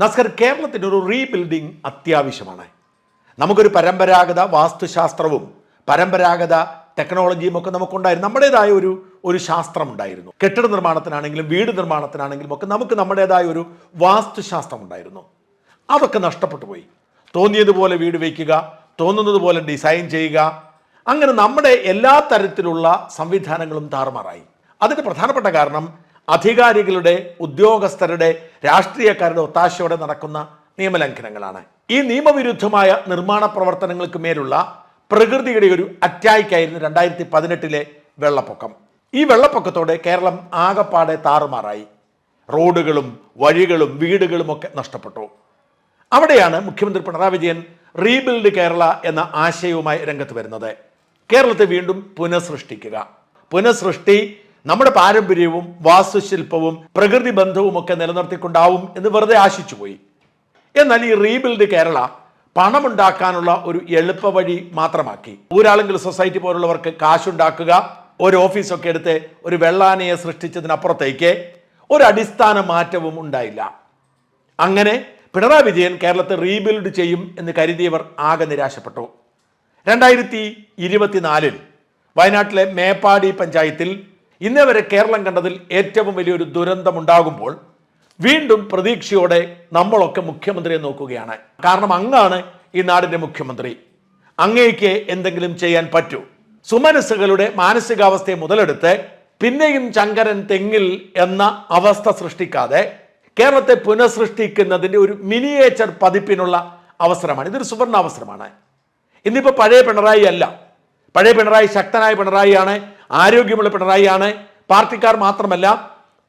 നസ്കർ കേരളത്തിന്റെ ഒരു റീബിൽഡിംഗ് അത്യാവശ്യമാണ്. നമുക്കൊരു പരമ്പരാഗത വാസ്തുശാസ്ത്രവും പരമ്പരാഗത ടെക്നോളജിയും ഒക്കെ നമുക്കുണ്ടായിരുന്നു. നമ്മുടേതായ ഒരു ഒരു ശാസ്ത്രം ഉണ്ടായിരുന്നു കെട്ടിട നിർമ്മാണത്തിനാണെങ്കിലും വീട് നിർമ്മാണത്തിനാണെങ്കിലും ഒക്കെ നമുക്ക് നമ്മുടേതായ ഒരു വാസ്തുശാസ്ത്രം ഉണ്ടായിരുന്നു അതൊക്കെ നഷ്ടപ്പെട്ടു പോയി. തോന്നിയതുപോലെ വീട് വയ്ക്കുക തോന്നുന്നത് പോലെ ഡിസൈൻ ചെയ്യുക അങ്ങനെ നമ്മുടെ എല്ലാ തരത്തിലുള്ള സംവിധാനങ്ങളും താറുമാറായി. അതിന് പ്രധാനപ്പെട്ട കാരണം അധികാരികളുടെ ഉദ്യോഗസ്ഥരുടെ രാഷ്ട്രീയക്കാരുടെ ഒത്താശയോടെ നടക്കുന്ന നിയമലംഘനങ്ങളാണ്. ഈ നിയമവിരുദ്ധമായ നിർമ്മാണ പ്രവർത്തനങ്ങൾക്ക് മേലുള്ള പ്രകൃതിയുടെ ഒരു അറ്റാക്കായിരുന്നു രണ്ടായിരത്തി പതിനെട്ടിലെ വെള്ളപ്പൊക്കം. ഈ വെള്ളപ്പൊക്കത്തോടെ കേരളം ആകപ്പാടെ താറുമാറായി. റോഡുകളും വഴികളും വീടുകളും ഒക്കെ നഷ്ടപ്പെട്ടു. അവിടെയാണ് മുഖ്യമന്ത്രി പിണറായി വിജയൻ റീബിൽഡ് കേരള എന്ന ആശയവുമായി രംഗത്ത് വരുന്നത്. കേരളത്തെ വീണ്ടും പുനഃസൃഷ്ടിക്കുക. പുനഃസൃഷ്ടി നമ്മുടെ പാരമ്പര്യവും വാസ്തുശില്പവും പ്രകൃതി ബന്ധവും ഒക്കെ നിലനിർത്തിക്കൊണ്ടാവും എന്ന് വെറുതെ ആശിച്ചുപോയി. എന്നാൽ ഈ റീബിൽഡ് കേരള പണമുണ്ടാക്കാനുള്ള ഒരു എളുപ്പ വഴി മാത്രമാക്കി. ഊരാളുങ്കൽ സൊസൈറ്റി പോലുള്ളവർക്ക് കാശുണ്ടാക്കുക ഒരു ഓഫീസൊക്കെ എടുത്ത് ഒരു വെള്ളാനയെ സൃഷ്ടിച്ചതിനപ്പുറത്തേക്ക് ഒരു അടിസ്ഥാന മാറ്റവും ഉണ്ടായില്ല. അങ്ങനെ പിണറായി വിജയൻ കേരളത്തെ റീബിൽഡ് ചെയ്യും എന്ന് കരുതിയവർ ആകെ നിരാശപ്പെട്ടു. രണ്ടായിരത്തി ഇരുപത്തിനാലിൽ വയനാട്ടിലെ മേപ്പാടി പഞ്ചായത്തിൽ ഇന്നേ വരെ കേരളം കണ്ടതിൽ ഏറ്റവും വലിയൊരു ദുരന്തമുണ്ടാകുമ്പോൾ വീണ്ടും പ്രതീക്ഷയോടെ നമ്മളൊക്കെ മുഖ്യമന്ത്രിയെ നോക്കുകയാണ്. കാരണം അങ്ങാണ് ഈ നാടിന്റെ മുഖ്യമന്ത്രി. അങ്ങേക്ക് എന്തെങ്കിലും ചെയ്യാൻ പറ്റൂ. സുമനസ്സുകളുടെ മാനസികാവസ്ഥയെ മുതലെടുത്ത് പിന്നെയും ചങ്കരൻ തെങ്ങിൽ എന്ന അവസ്ഥ സൃഷ്ടിക്കാതെ കേരളത്തെ പുനഃസൃഷ്ടിക്കുന്നതിന്റെ ഒരു മിനിയേച്ചർ പതിപ്പിനുള്ള അവസരമാണ്. ഇതൊരു സുവർണ അവസരമാണ് ഇന്നിപ്പോൾ പഴയ പിണറായി അല്ല. പഴയ പിണറായി ശക്തനായ പിണറായിയാണ്. ആരോഗ്യമുള്ള പിണറായിയാണ്. പാർട്ടിക്കാർ മാത്രമല്ല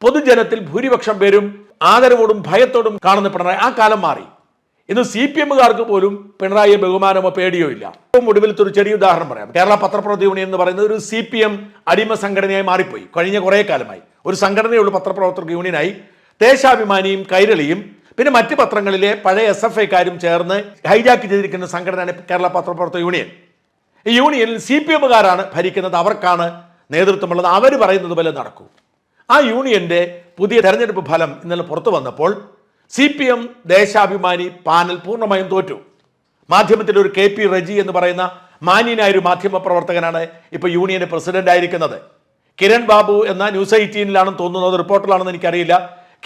പൊതുജനത്തിൽ ഭൂരിപക്ഷം പേരും ആദരവോടും ഭയത്തോടും കാണുന്ന പിണറായി ആ കാലം മാറി. ഇന്ന് സി പി എമ്മുകാർക്ക് പോലും പിണറായിയെ ബഹുമാനമോ പേടിയോ ഇല്ല. ഏറ്റവും ഒടുവിലത്തെ ഒരു ചെറിയ ഉദാഹരണം പറയാം. കേരള പത്രപ്രവർത്തക യൂണിയൻ എന്ന് പറയുന്നത് ഒരു സി പി എം അടിമ സംഘടനയായി മാറിപ്പോയി. കഴിഞ്ഞ കുറേ കാലമായി. ഒരു സംഘടനയുള്ള പത്രപ്രവർത്തക യൂണിയനായി. ദേശാഭിമാനിയും കൈരളിയും പിന്നെ മറ്റ് പത്രങ്ങളിലെ പഴയ എസ് എഫ് ഐക്കാരും ചേർന്ന് ഹൈജാക്ക് ചെയ്തിരിക്കുന്ന സംഘടനയാണ് കേരള പത്രപ്രവർത്തക യൂണിയൻ. ഈ യൂണിയനിൽ സി പി എമ്മുകാരാണ് ഭരിക്കുന്നത്. അവർക്കാണ് നേതൃത്വമുള്ളത് അവർ പറയുന്നത് പോലെ നടക്കൂ. ആ യൂണിയന്റെ പുതിയ തെരഞ്ഞെടുപ്പ് ഫലം ഇന്നലെ പുറത്തു വന്നപ്പോൾ C P M Deshabhimani panel പൂർണമായും തോറ്റു. മാധ്യമത്തിൽ ഒരു കെ പി റജി എന്ന് പറയുന്ന മാന്യനായ ഒരു മാധ്യമ പ്രവർത്തകനാണ് ഇപ്പോൾ യൂണിയന്റെ പ്രസിഡന്റ് ആയിരിക്കുന്നത്. കിരൺ ബാബു എന്ന ന്യൂസ് എയ്റ്റീനിലാണെന്ന് തോന്നുന്നത് റിപ്പോർട്ടിലാണെന്ന് എനിക്കറിയില്ല.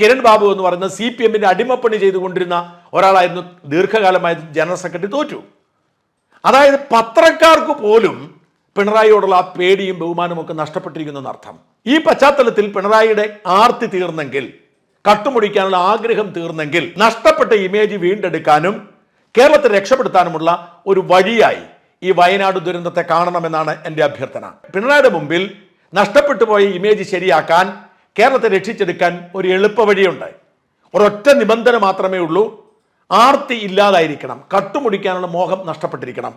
കിരൺ ബാബു എന്ന് പറയുന്ന സി പി എമ്മിന്റെ അടിമപ്പണി ചെയ്തുകൊണ്ടിരുന്ന ഒരാളായിരുന്നു ദീർഘകാലമായി ജനറൽ സെക്രട്ടറി തോറ്റു. അതായത് പത്രക്കാർക്ക് പോലും പിണറായിയോടുള്ള ആ പേടിയും ബഹുമാനവും ഒക്കെ നഷ്ടപ്പെട്ടിരിക്കുന്നു എന്നർത്ഥം. ഈ പശ്ചാത്തലത്തിൽ പിണറായിയുടെ ആർത്തി തീർന്നെങ്കിൽ കട്ടുമുടിക്കാനുള്ള ആഗ്രഹം തീർന്നെങ്കിൽ നഷ്ടപ്പെട്ട ഇമേജ് വീണ്ടെടുക്കാനും കേരളത്തെ രക്ഷപ്പെടുത്താനുമുള്ള ഒരു വഴിയായി ഈ വയനാട് ദുരന്തത്തെ കാണണമെന്നാണ് എന്റെ അഭ്യർത്ഥന. പിണറായിയുടെ മുമ്പിൽ നഷ്ടപ്പെട്ടു പോയ ഇമേജ് ശരിയാക്കാൻ കേരളത്തെ രക്ഷിച്ചെടുക്കാൻ ഒരു എളുപ്പ വഴിയുണ്ട്. ഒരൊറ്റ നിബന്ധന മാത്രമേ ഉള്ളൂ. ആർത്തി ഇല്ലാതായിരിക്കണം. കട്ടുമുടിക്കാനുള്ള മോഹം നഷ്ടപ്പെട്ടിരിക്കണം.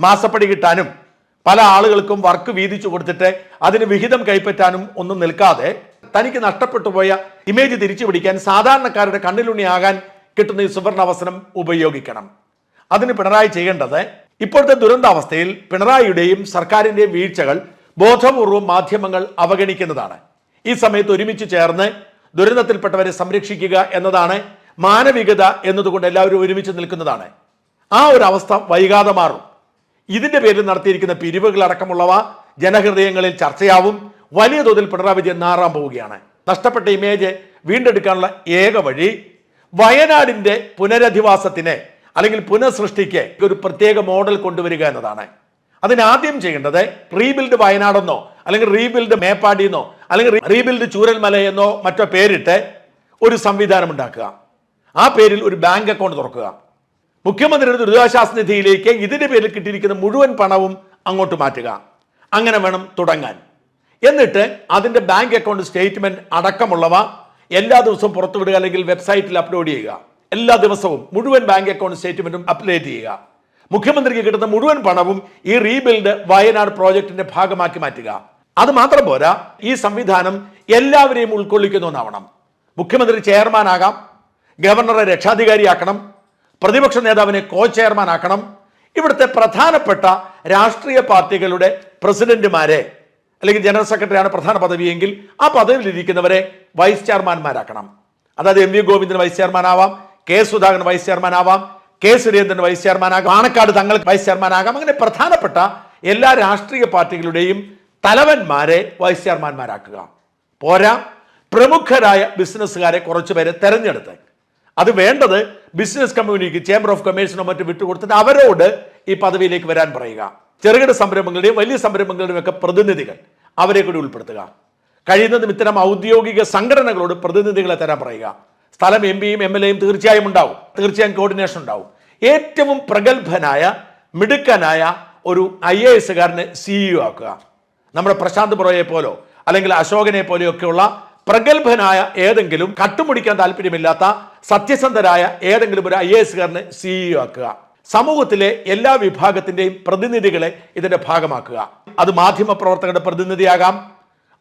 മാസപ്പടി കിട്ടാനും പല ആളുകൾക്കും വർക്ക് വീതിച്ചു കൊടുത്തിട്ട് അതിന് വിഹിതം കൈപ്പറ്റാനും ഒന്നും നിൽക്കാതെ തനിക്ക് നഷ്ടപ്പെട്ടു പോയ ഇമേജ് തിരിച്ചു പിടിക്കാൻ സാധാരണക്കാരുടെ കണ്ണിലുണ്ണിയാകാൻ കിട്ടുന്ന ഈ സുവർണ അവസരം ഉപയോഗിക്കണം. അതിന് പിണറായി ചെയ്യേണ്ടത് ഇപ്പോഴത്തെ ദുരന്താവസ്ഥയിൽ പിണറായിയുടെയും സർക്കാരിന്റെയും വീഴ്ചകൾ ബോധപൂർവം മാധ്യമങ്ങൾ അവഗണിക്കുന്നതാണ്. ഈ സമയത്ത് ഒരുമിച്ച് ചേർന്ന് ദുരന്തത്തിൽപ്പെട്ടവരെ സംരക്ഷിക്കുക എന്നതാണ് മാനവികത എന്നതുകൊണ്ട് എല്ലാവരും ഒരുമിച്ച് നിൽക്കുന്നതാണ്. ആ ഒരു അവസ്ഥ വൈകാതെ മാറും. ഇതിന്റെ പേരിൽ നടത്തിയിരിക്കുന്ന പിരിവുകൾ അടക്കമുള്ളവ ജനഹൃദയങ്ങളിൽ ചർച്ചയാവും. വലിയ തോതിൽ പിണറായി വിജയൻ നാറാൻ പോവുകയാണ്. നഷ്ടപ്പെട്ട ഇമേജ് വീണ്ടെടുക്കാനുള്ള ഏക വഴി വയനാടിന്റെ പുനരധിവാസത്തിന് അല്ലെങ്കിൽ പുനഃസൃഷ്ടിക്ക് ഒരു പ്രത്യേക മോഡൽ കൊണ്ടുവരിക എന്നതാണ്. അതിനാദ്യം ചെയ്യേണ്ടത് റീബിൽഡ് വയനാടെന്നോ അല്ലെങ്കിൽ റീബിൽഡ് മേപ്പാടി എന്നോ അല്ലെങ്കിൽ റീബിൽഡ് ചൂരൽമല എന്നോ മറ്റോ പേരിട്ട് ഒരു സംവിധാനം ഉണ്ടാക്കുക. ആ പേരിൽ ഒരു ബാങ്ക് അക്കൗണ്ട് തുറക്കുക. മുഖ്യമന്ത്രിയുടെ ദുരിതാശ്വാസ നിധിയിലേക്ക് ഇതിന്റെ പേരിൽ കിട്ടിയിരിക്കുന്ന മുഴുവൻ പണവും അങ്ങോട്ട് മാറ്റുക. അങ്ങനെ വേണം തുടങ്ങാൻ. എന്നിട്ട് അതിന്റെ ബാങ്ക് അക്കൗണ്ട് സ്റ്റേറ്റ്മെന്റ് അടക്കമുള്ളവ എല്ലാ ദിവസവും പുറത്തുവിടുക അല്ലെങ്കിൽ വെബ്സൈറ്റിൽ അപ്ലോഡ് ചെയ്യുക. എല്ലാ ദിവസവും മുഴുവൻ ബാങ്ക് അക്കൗണ്ട് സ്റ്റേറ്റ്മെന്റും അപ്ഡേറ്റ് ചെയ്യുക. മുഖ്യമന്ത്രിക്ക് കിട്ടുന്ന മുഴുവൻ പണവും ഈ റീബിൽഡ് വയനാട് പ്രോജക്റ്റിന്റെ ഭാഗമാക്കി മാറ്റുക. അത് മാത്രം പോരാ ഈ സംവിധാനം എല്ലാവരെയും ഉൾക്കൊള്ളിക്കുന്ന ഒന്നാവണം. മുഖ്യമന്ത്രി ചെയർമാൻ ആകാം ഗവർണറെ രക്ഷാധികാരിയാക്കണം പ്രതിപക്ഷ നേതാവിനെ കോ ചെയർമാൻ ആക്കണം ഇവിടുത്തെ പ്രധാനപ്പെട്ട രാഷ്ട്രീയ പാർട്ടികളുടെ പ്രസിഡന്റുമാരെ അല്ലെങ്കിൽ ജനറൽ സെക്രട്ടറിയാണ് പ്രധാന പദവിയെങ്കിൽ ആ പദവിയിൽ ഇരിക്കുന്നവരെ വൈസ് ചെയർമാൻമാരാക്കണം. അതായത് M V Govindan vice chairman ആവാം കെ സുധാകരൻ വൈസ് ചെയർമാൻ ആവാം കെ സുരേന്ദ്രൻ വൈസ് ചെയർമാൻ ആകാം പാണക്കാട് തങ്ങൾ വൈസ് ചെയർമാൻ ആകാം അങ്ങനെ പ്രധാനപ്പെട്ട എല്ലാ രാഷ്ട്രീയ പാർട്ടികളുടെയും തലവന്മാരെ വൈസ് ചെയർമാൻമാരാക്കുക. പോരാ പ്രമുഖരായ ബിസിനസ്സുകാരെ കുറച്ചുപേരെ തെരഞ്ഞെടുത്ത്. അത് വേണ്ടത് ബിസിനസ് കമ്മ്യൂണിറ്റിക്ക് ചേംബർ ഓഫ് കമേഴ്സിനോ മറ്റും വിട്ടുകൊടുത്തിട്ട് അവരോട് ഈ പദവിയിലേക്ക് വരാൻ പറയുക. ചെറുകിട സംരംഭങ്ങളുടെയും വലിയ സംരംഭങ്ങളുടെയും ഒക്കെ പ്രതിനിധികൾ അവരെ കൂടി ഉൾപ്പെടുത്തുക. കഴിയുന്നതും ഇത്തരം ഔദ്യോഗിക സംഘടനകളോട് പ്രതിനിധികളെ തരാൻ പറയുക. സ്ഥലം എം പിയും എം എൽ എയും തീർച്ചയായും ഉണ്ടാവും. തീർച്ചയായും കോർഡിനേഷൻ ഉണ്ടാവും. ഏറ്റവും പ്രഗത്ഭനായ മിടുക്കനായ ഒരു ഐ എ എസുകാരനെ സിഇഒ ആക്കുക. നമ്മുടെ പ്രശാന്ത് പുറയെ പോലോ അല്ലെങ്കിൽ അശോകനെ പോലെയൊക്കെയുള്ള പ്രഗത്ഭനായ ഏതെങ്കിലും കട്ടുമുടിക്കാൻ താല്പര്യമില്ലാത്ത സത്യസന്ധരായ ഏതെങ്കിലും ഒരു ഐ എ എസുകാരനെ സിഇഒ ആക്കുക. സമൂഹത്തിലെ എല്ലാ വിഭാഗത്തിന്റെയും പ്രതിനിധികളെ ഇതിന്റെ ഭാഗമാക്കുക. അത് മാധ്യമ പ്രവർത്തകരുടെ പ്രതിനിധിയാകാം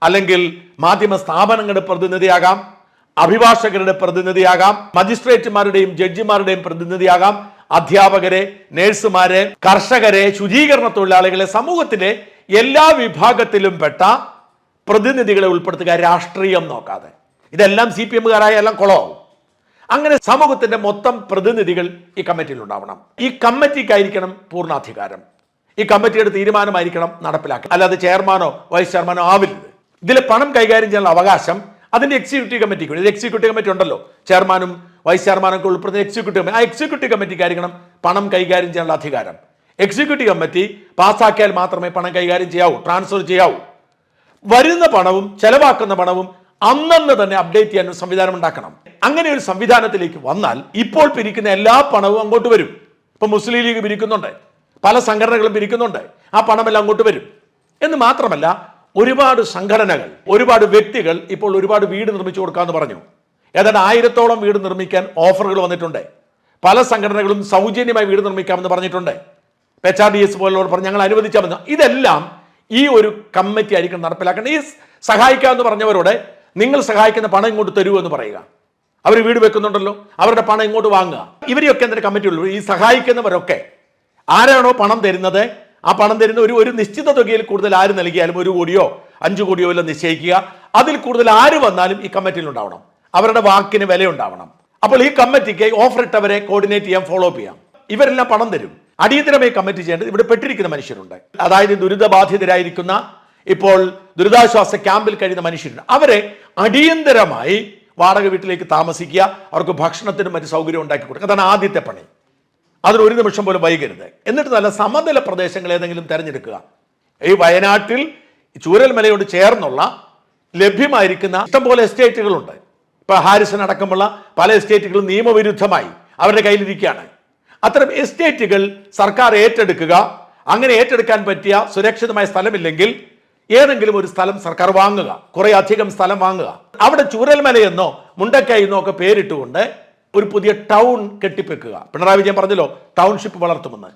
അല്ലെങ്കിൽ മാധ്യമ സ്ഥാപനങ്ങളുടെ പ്രതിനിധിയാകാം അഭിഭാഷകരുടെ പ്രതിനിധിയാകാം മജിസ്ട്രേറ്റുമാരുടെയും ജഡ്ജിമാരുടെയും പ്രതിനിധിയാകാം. അധ്യാപകരെ നേഴ്സുമാരെ കർഷകരെ ശുചീകരണ തൊഴിലാളികളെ സമൂഹത്തിലെ എല്ലാ വിഭാഗത്തിലും പെട്ട പ്രതിനിധികളെ ഉൾപ്പെടുത്തുക രാഷ്ട്രീയം നോക്കാതെ. ഇതെല്ലാം സി പി എമ്മുകാരായ എല്ലാം കുളമാവും. അങ്ങനെ സമൂഹത്തിന്റെ മൊത്തം പ്രതിനിധികൾ ഈ കമ്മിറ്റിയിൽ ഉണ്ടാവണം. ഈ കമ്മിറ്റിക്കായിരിക്കണം പൂർണാധികാരം. ഈ കമ്മിറ്റിയുടെ തീരുമാനമായിരിക്കണം നടപ്പിലാക്കുക അല്ലാതെ ചെയർമാനോ വൈസ് ചെയർമാനോ ആവില്ല. ഇതിൽ പണം കൈകാര്യം ചെയ്യാനുള്ള അവകാശം അതിന്റെ എക്സിക്യൂട്ടീവ് കമ്മിറ്റിക്ക് ഇത് എക്സിക്യൂട്ടീവ് കമ്മിറ്റി ഉണ്ടല്ലോ. ചെയർമാനും വൈസ് ചെയർമാനും ഒക്കെ ഉൾപ്പെടുന്ന എക്സിക്യൂട്ടീവ് കമ്മിറ്റി ആ എക്സിക്യൂട്ടീവ് കമ്മിറ്റിക്കായിരിക്കണം പണം കൈകാര്യം ചെയ്യാനുള്ള അധികാരം. എക്സിക്യൂട്ടീവ് കമ്മിറ്റി പാസ്സാക്കിയാൽ മാത്രമേ പണം കൈകാര്യം ചെയ്യാവൂ ട്രാൻസ്ഫർ ചെയ്യാവൂ. വരുന്ന പണവും ചെലവാക്കുന്ന പണവും അന്നന്ന് തന്നെ അപ്ഡേറ്റ് ചെയ്യാൻ ഒരു സംവിധാനം ഉണ്ടാക്കണം. അങ്ങനെ ഒരു സംവിധാനത്തിലേക്ക് വന്നാൽ ഇപ്പോൾ പിരിക്കുന്ന എല്ലാ പണവും അങ്ങോട്ട് വരും. ഇപ്പൊ മുസ്ലിം ലീഗ് പിരിക്കുന്നുണ്ട്. പല സംഘടനകളും പിരിക്കുന്നുണ്ട്. ആ പണമെല്ലാം അങ്ങോട്ട് വരും. എന്ന് മാത്രമല്ല ഒരുപാട് സംഘടനകൾ ഒരുപാട് വ്യക്തികൾ ഇപ്പോൾ ഒരുപാട് വീട് നിർമ്മിച്ചു കൊടുക്കാമെന്ന് പറഞ്ഞു. ഏതാണ്ട് ആയിരത്തോളം വീട് നിർമ്മിക്കാൻ ഓഫറുകൾ വന്നിട്ടുണ്ട്. പല സംഘടനകളും സൗജന്യമായി വീട് നിർമ്മിക്കാമെന്ന് പറഞ്ഞിട്ടുണ്ട്. എച്ച് ആർ ഡി എസ് പോലുള്ളവർ പറഞ്ഞു ഞങ്ങൾ അനുവദിച്ചാൽ ഇതെല്ലാം ഈ ഒരു കമ്മിറ്റി ആയിരിക്കും നടപ്പിലാക്കേണ്ടത്. ഈ സഹായിക്കാമെന്ന് പറഞ്ഞവരോട് നിങ്ങൾ സഹായിക്കുന്ന പണം ഇങ്ങോട്ട് തരൂ എന്ന് പറയുക. അവർ വീട് വെക്കുന്നുണ്ടല്ലോ അവരുടെ പണം ഇങ്ങോട്ട് വാങ്ങുക. ഇവരെയൊക്കെ എന്തൊരു കമ്മിറ്റി ഉള്ളൂ. ഈ സഹായിക്കുന്നവരൊക്കെ ആരാണോ പണം തരുന്നത് ആ പണം തരുന്ന ഒരു ഒരു നിശ്ചിത തുകയിൽ കൂടുതൽ ആര് നൽകിയാലും ഒരു കോടിയോ അഞ്ചു കോടിയോ എല്ലാം നിശ്ചയിക്കുക. അതിൽ കൂടുതൽ ആര് വന്നാലും ഈ കമ്മിറ്റിയിൽ ഉണ്ടാവണം. അവരുടെ വാക്കിന് വില ഉണ്ടാവണം. അപ്പോൾ ഈ കമ്മിറ്റിക്ക് ഓഫർ ഇട്ടവരെ കോർഡിനേറ്റ് ചെയ്യാം ഫോളോ അപ്പ് ചെയ്യാം. ഇവരെല്ലാം പണം തരും. അടിയന്തരമായി കമ്മിറ്റി ചെയ്യേണ്ടത് ഇവിടെ പെട്ടിരിക്കുന്ന മനുഷ്യരുണ്ട്. അതായത് ദുരിതബാധിതരായിരിക്കുന്ന ഇപ്പോൾ ദുരിതാശ്വാസ ക്യാമ്പിൽ കഴിയുന്ന മനുഷ്യരുണ്ട്. അവരെ അടിയന്തരമായി വാടക വീട്ടിലേക്ക് താമസിക്കുക അവർക്ക് ഭക്ഷണത്തിനും മറ്റു സൗകര്യം ഉണ്ടാക്കി കൊടുക്കുക. അതാണ് ആദ്യത്തെ പണി. അതിന് ഒരു നിമിഷം പോലും വൈകരുത്. എന്നിട്ട് നല്ല സമതല പ്രദേശങ്ങൾ ഏതെങ്കിലും തിരഞ്ഞെടുക്കുക. ഈ വയനാട്ടിൽ ചൂരൽമലയോട് ചേർന്നുള്ള ലഭ്യമായിരിക്കുന്ന ഇഷ്ടംപോലെ എസ്റ്റേറ്റുകളുണ്ട്. ഇപ്പൊ ഹാരിസൺ അടക്കമുള്ള പല എസ്റ്റേറ്റുകളും നിയമവിരുദ്ധമായി അവരുടെ കയ്യിലിരിക്കുകയാണ്. അത്തരം എസ്റ്റേറ്റുകൾ സർക്കാർ ഏറ്റെടുക്കുക അങ്ങനെ ഏറ്റെടുക്കാൻ പറ്റിയ സുരക്ഷിതമായ സ്ഥലമില്ലെങ്കിൽ ഏതെങ്കിലും ഒരു സ്ഥലം സർക്കാർ വാങ്ങുക കുറെ അധികം സ്ഥലം വാങ്ങുക. അവിടെ ചൂരൽമലയെന്നോ മുണ്ടക്കൈന്നോ ഒക്കെ പേരിട്ടുകൊണ്ട് ഒരു പുതിയ ടൗൺ കെട്ടിപ്പെക്കുക. പിണറായി വിജയൻ പറഞ്ഞല്ലോ ടൗൺഷിപ്പ് വളർത്തുമെന്ന്.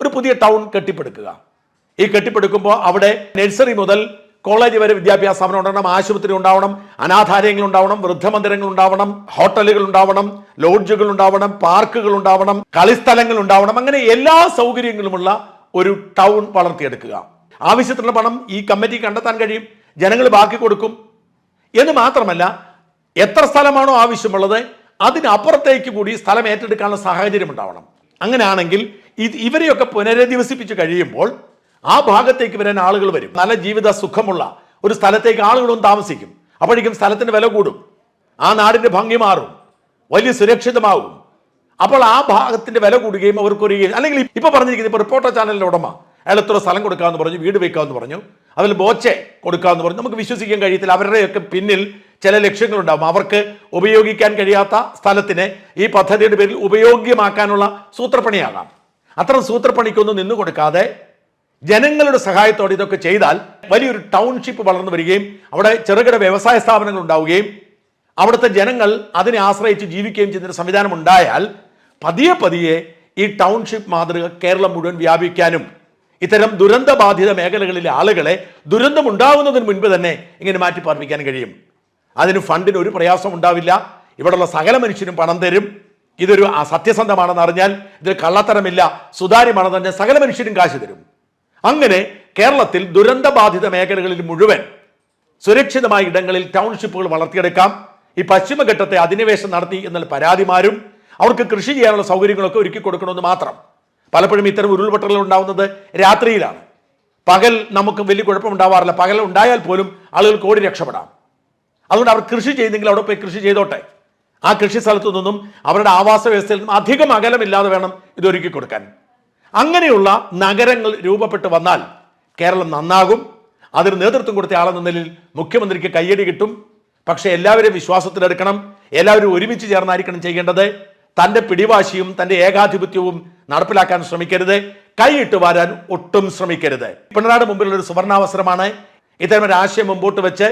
ഒരു പുതിയ ടൗൺ കെട്ടിപ്പടുക്കുക. ഈ കെട്ടിപ്പടുക്കുമ്പോൾ അവിടെ നഴ്സറി മുതൽ കോളേജ് വരെ വിദ്യാഭ്യാസ സ്ഥാപനം ഉണ്ടാവണം ആശുപത്രി ഉണ്ടാവണം അനാഥാലയങ്ങൾ ഉണ്ടാവണം വൃദ്ധമന്ദിരങ്ങൾ ഉണ്ടാവണം ഹോട്ടലുകൾ ഉണ്ടാവണം ലോഡ്ജുകൾ ഉണ്ടാവണം പാർക്കുകൾ ഉണ്ടാവണം കളിസ്ഥലങ്ങൾ ഉണ്ടാവണം. അങ്ങനെ എല്ലാ സൗകര്യങ്ങളുമുള്ള ഒരു ടൗൺ വളർത്തിയെടുക്കുക. ആവശ്യത്തിനുള്ള പണം ഈ കമ്മിറ്റി കണ്ടെത്താൻ കഴിയും ജനങ്ങൾ ബാക്കി കൊടുക്കും. എന്ന് മാത്രമല്ല എത്ര സ്ഥലമാണോ ആവശ്യമുള്ളത് അതിനപ്പുറത്തേക്ക് കൂടി സ്ഥലം ഏറ്റെടുക്കാനുള്ള സാഹചര്യം ഉണ്ടാവണം. അങ്ങനെയാണെങ്കിൽ ഇത് ഇവരെയൊക്കെ പുനരധിവസിപ്പിച്ച് കഴിയുമ്പോൾ ആ ഭാഗത്തേക്ക് വരാൻ ആളുകൾ വരും. നല്ല ജീവിത സുഖമുള്ള ഒരു സ്ഥലത്തേക്ക് ആളുകളും താമസിക്കും. അപ്പോഴേക്കും സ്ഥലത്തിന് വില കൂടും. ആ നാടിന്റെ ഭംഗി മാറും. വലിയ സുരക്ഷിതമാവും. അപ്പോൾ ആ ഭാഗത്തിന്റെ വില കൂടുകയും അവർക്കൊരു അല്ലെങ്കിൽ ഇപ്പോൾ പറഞ്ഞിരിക്കുന്നത് ഇപ്പോൾ റിപ്പോർട്ടർ ചാനലിന്റെ ഉടമ അയാൾ എത്ര സ്ഥലം കൊടുക്കാമെന്ന് പറഞ്ഞു വീട് വയ്ക്കാമെന്ന് പറഞ്ഞു അതിൽ ബോച്ചെ കൊടുക്കാമെന്ന് പറഞ്ഞു. നമുക്ക് വിശ്വസിക്കാൻ കഴിയത്തില്ല. അവരുടെയൊക്കെ പിന്നിൽ ചില ലക്ഷ്യങ്ങളുണ്ടാവും. അവർക്ക് ഉപയോഗിക്കാൻ കഴിയാത്ത സ്ഥലത്തിനെ ഈ പദ്ധതിയുടെ പേരിൽ ഉപയോഗ്യമാക്കാനുള്ള സൂത്രപ്പണിയാകാം. അത്തരം സൂത്രപ്പണിക്കൊന്നും നിന്നു കൊടുക്കാതെ ജനങ്ങളുടെ സഹായത്തോടെ ഇതൊക്കെ ചെയ്താൽ വലിയൊരു ടൗൺഷിപ്പ് വളർന്നു വരികയും അവിടെ ചെറുകിട വ്യവസായ സ്ഥാപനങ്ങൾ ഉണ്ടാവുകയും അവിടുത്തെ ജനങ്ങൾ അതിനെ ആശ്രയിച്ച് ജീവിക്കുകയും ചെയ്യുന്ന സംവിധാനം ഉണ്ടായാൽ പതിയെ പതിയെ ഈ ടൗൺഷിപ്പ് മാതൃക കേരളം മുഴുവൻ വ്യാപിക്കാനും ഇത്തരം ദുരന്തബാധിത മേഖലകളിലെ ആളുകളെ ദുരന്തം ഉണ്ടാകുന്നതിന് മുൻപ് തന്നെ ഇങ്ങനെ മാറ്റി പാർപ്പിക്കാൻ കഴിയും. അതിന് ഫണ്ടിന് ഒരു പ്രയാസം ഉണ്ടാവില്ല. ഇവിടെയുള്ള സകല മനുഷ്യരും പണം തരും. ഇതൊരു സത്യസന്ധമാണെന്ന് അറിഞ്ഞാൽ ഇതിൽ കള്ളത്തരമില്ല. സുതാര്യമാണെന്ന് തന്നെ സകല മനുഷ്യരും കാശ് തരും. അങ്ങനെ കേരളത്തിൽ ദുരന്തബാധിത മേഖലകളിൽ മുഴുവൻ സുരക്ഷിതമായ ഇടങ്ങളിൽ ടൗൺഷിപ്പുകൾ വളർത്തിയെടുക്കാം. ഈ പശ്ചിമഘട്ടത്തെ അധിനിവേശം നടത്തി എന്നാൽ പരാതിമാരും അവർക്ക് കൃഷി ചെയ്യാനുള്ള സൗകര്യങ്ങളൊക്കെ ഒരുക്കി കൊടുക്കണമെന്ന് മാത്രം. പലപ്പോഴും ഇത്തരം ഉരുൾപൊട്ടലുകൾ ഉണ്ടാവുന്നത് രാത്രിയിലാണ്. പകൽ നമുക്ക് വലിയ കുഴപ്പമുണ്ടാവാറില്ല പകൽ ഉണ്ടായാൽ പോലും ആളുകൾ ഓടി രക്ഷപ്പെടാം. അതുകൊണ്ട് അവർ കൃഷി ചെയ്യുന്നെങ്കിൽ അവിടെ പോയി കൃഷി ചെയ്തോട്ടെ. ആ കൃഷി സ്ഥലത്തു നിന്നും അവരുടെ ആവാസ വ്യവസ്ഥയിൽ നിന്നും അധികം അകലമില്ലാതെ വേണം ഇതൊരുക്കി കൊടുക്കാൻ. അങ്ങനെയുള്ള നഗരങ്ങൾ രൂപപ്പെട്ടു വന്നാൽ കേരളം നന്നാകും. അതിന് നേതൃത്വം കൊടുത്ത ആളെന്ന നിലയിൽ മുഖ്യമന്ത്രിക്ക് കയ്യടി കിട്ടും. പക്ഷേ എല്ലാവരെയും വിശ്വാസത്തിലെടുക്കണം. എല്ലാവരും ഒരുമിച്ച് ചേർന്നായിരിക്കണം ചെയ്യേണ്ടത്. തന്റെ പിടിവാശിയും തന്റെ ഏകാധിപത്യവും നടപ്പിലാക്കാൻ ശ്രമിക്കരുത്. കൈയിട്ട് വരാൻ ഒട്ടും ശ്രമിക്കരുത്. പിണറാട് മുമ്പിലുള്ള ഒരു സുവർണാവസരമാണ്. ഇത്തരം ഒരു ആശയം മുമ്പോട്ട് വെച്ച്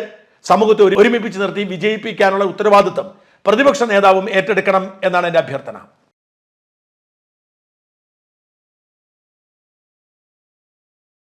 സമൂഹത്തെ ഒരുമിപ്പിച്ച് നിർത്തി വിജയിപ്പിക്കാനുള്ള ഉത്തരവാദിത്വം പ്രതിപക്ഷ നേതാവും ഏറ്റെടുക്കണം എന്നാണ് എന്റെ അഭ്യർത്ഥന.